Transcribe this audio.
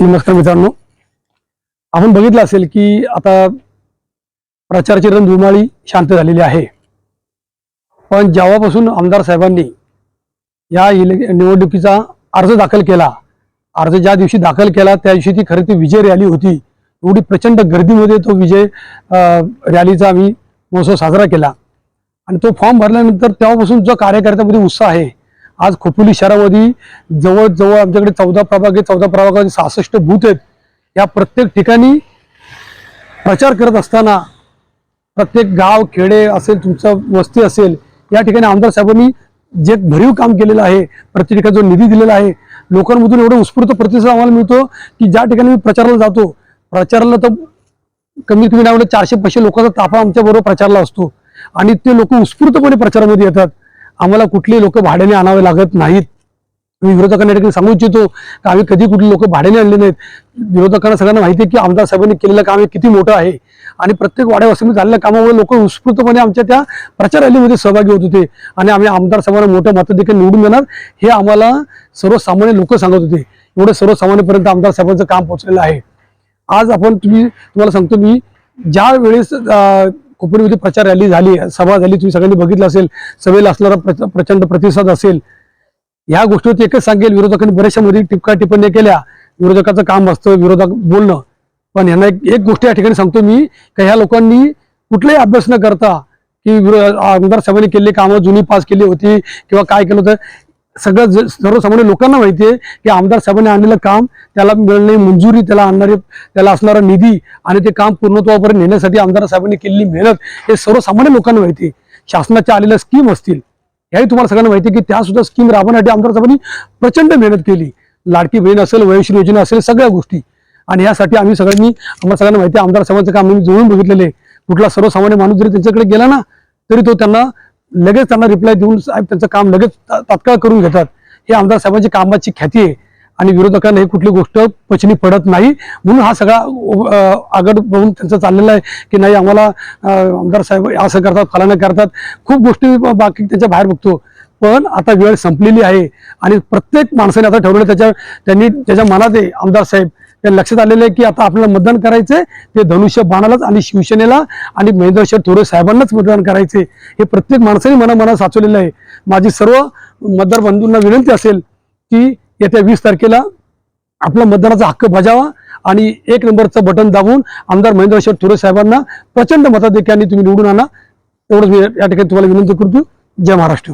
नमस्कार मित्रांनो. आपण बघितलं असेल की आता प्रचारची रणधुमाळी शांत झालेली आहे. पण जेव्हापासून आमदार साहेबांनी या इले निवडणुकीचा अर्ज दाखल केला अर्ज ज्या दिवशी दाखल केला त्या दिवशी ती खरी ती विजय रॅली होती. एवढी प्रचंड गर्दीमध्ये तो विजय रॅलीचा आम्ही महोत्सव साजरा केला. आणि तो फॉर्म भरल्यानंतर तेव्हापासून जो कार्यकर्त्यामध्ये उत्साह आहे आज खोपोली शहरामध्ये जवळजवळ आमच्याकडे चौदा प्रभाग आहे. चौदा प्रभागामध्ये सहासष्ट बूथ आहेत. या प्रत्येक ठिकाणी प्रचार करत असताना प्रत्येक गाव खेडे असेल तुमचं वस्ती असेल या ठिकाणी आमदार साहेबांनी जे भरीव काम केलेलं आहे प्रत्येक ठिकाणी जो निधी दिलेला आहे लोकांमधून एवढा उत्स्फूर्त प्रतिसाद आम्हाला मिळतो की ज्या ठिकाणी मी प्रचाराला जातो प्रचाराला तर कमीत कमी नाही चारशे पाचशे लोकांचा ताफा आमच्याबरोबर प्रचारला असतो. आणि ते लोक उत्स्फूर्तपणे प्रचारामध्ये येतात. आम्हाला कुठली लोक भाड्याने आणावे लागत नाहीत. मी विरोधकांना या ठिकाणी सांगू इच्छितो की आम्ही कधी कुठली लोक भाड्याने आणले नाहीत. विरोधकांना सगळ्यांना माहिती आहे की आमदार साहेबांनी केलेलं काम हे किती मोठं आहे. आणि प्रत्येक वाड्यावस्तीमध्ये झालेल्या कामामुळे लोक उत्स्फूर्तपणे आमच्या त्या प्रचार रॅलीमध्ये सहभागी होत होते. आणि आम्ही आमदार साहेबांना मोठं मत देखील निवडून देणार हे आम्हाला सर्वसामान्य लोक सांगत होते. एवढे सर्वसामान्यपर्यंत आमदार साहेबांचं काम पोहोचलेलं आहे. आज आपण तुम्ही तुम्हाला सांगतो मी ज्या वेळेस कोपणीमध्ये प्रचार रॅली झाली सभा झाली तुम्ही सगळ्यांनी बघितलं असेल सभेला असणारा प्रचंड प्रतिसाद असेल. या गोष्टीवरती एकच सांगेल विरोधकांनी बऱ्याचशा मध्ये टिपका टिप्पण्या केल्या. विरोधकाचं काम असतं विरोधक बोलणं. पण यांना एक गोष्ट या ठिकाणी सांगतो मी की ह्या लोकांनी कुठलाही अभ्यास न करता की आमदार सभेने केलेली कामं जुनी पास केली होती किंवा काय केलं होतं सगळं सर्वसामान्य लोकांना माहिती आहे की आमदार साहेबांनी आणलेलं काम त्याला मिळणारी मंजुरी त्याला आणणारे त्याला असणारा निधी आणि ते काम पूर्णत्वापर्यंत नेण्यासाठी आमदार साहेबांनी केलेली मेहनत हे सर्वसामान्य लोकांना माहिती आहे. शासनाच्या आलेल्या स्कीम असतील याही तुम्हाला सगळ्यांना माहिती आहे की त्या सुद्धा स्कीम राबवण्यासाठी आमदार साहेबांनी प्रचंड मेहनत केली. लाडकी बहीण असेल वयश्री योजना असेल सगळ्या गोष्टी. आणि यासाठी आम्ही सगळ्यांनी आम्हाला सगळ्यांना माहिती आहे आमदार साहेबांचं काम आम्ही जवळून बघितलेलं आहे. कुठला सर्वसामान्य माणूस जरी त्यांच्याकडे गेला ना तरी तो त्यांना लगेच त्यांना रिप्लाय देऊन साहेब त्यांचं काम लगेच तात्काळ करून घेतात. हे आमदार साहेबांची कामाची ख्याती आहे आणि विरोधकांना ही कुठली गोष्ट पचनी पडत नाही. म्हणून हा सगळा आगड बघून त्यांचं चाललेलं आहे की नाही आम्हाला आमदार साहेब असं करतात फलानं करतात. खूप गोष्टी बाकी त्याच्या बाहेर बघतो. पण आता वेळ संपलेली आहे आणि प्रत्येक माणसाने आता ठरवलं त्याच्या त्यांनी त्याच्या मनात आहे आमदार साहेब त्या लक्षात आलेलं आहे की आता आपल्याला मतदान करायचंय. ते धनुष्य बाणालाच आणि शिवसेनेला आणि महेंद्र थोरे साहेबांनाच मतदान करायचे हे प्रत्येक माणसाने मनामना साचवलेलं आहे. माझी सर्व मतदार बंधूंना विनंती असेल की येत्या वीस तारखेला आपला मतदानाचा हक्क बजावा आणि एक नंबरचं बटन दाबून आमदार महेंद्र थोरे साहेबांना प्रचंड मताधिक्याने तुम्ही निवडून आणा. एवढंच मी या ठिकाणी तुम्हाला विनंती करतो. जय महाराष्ट्र.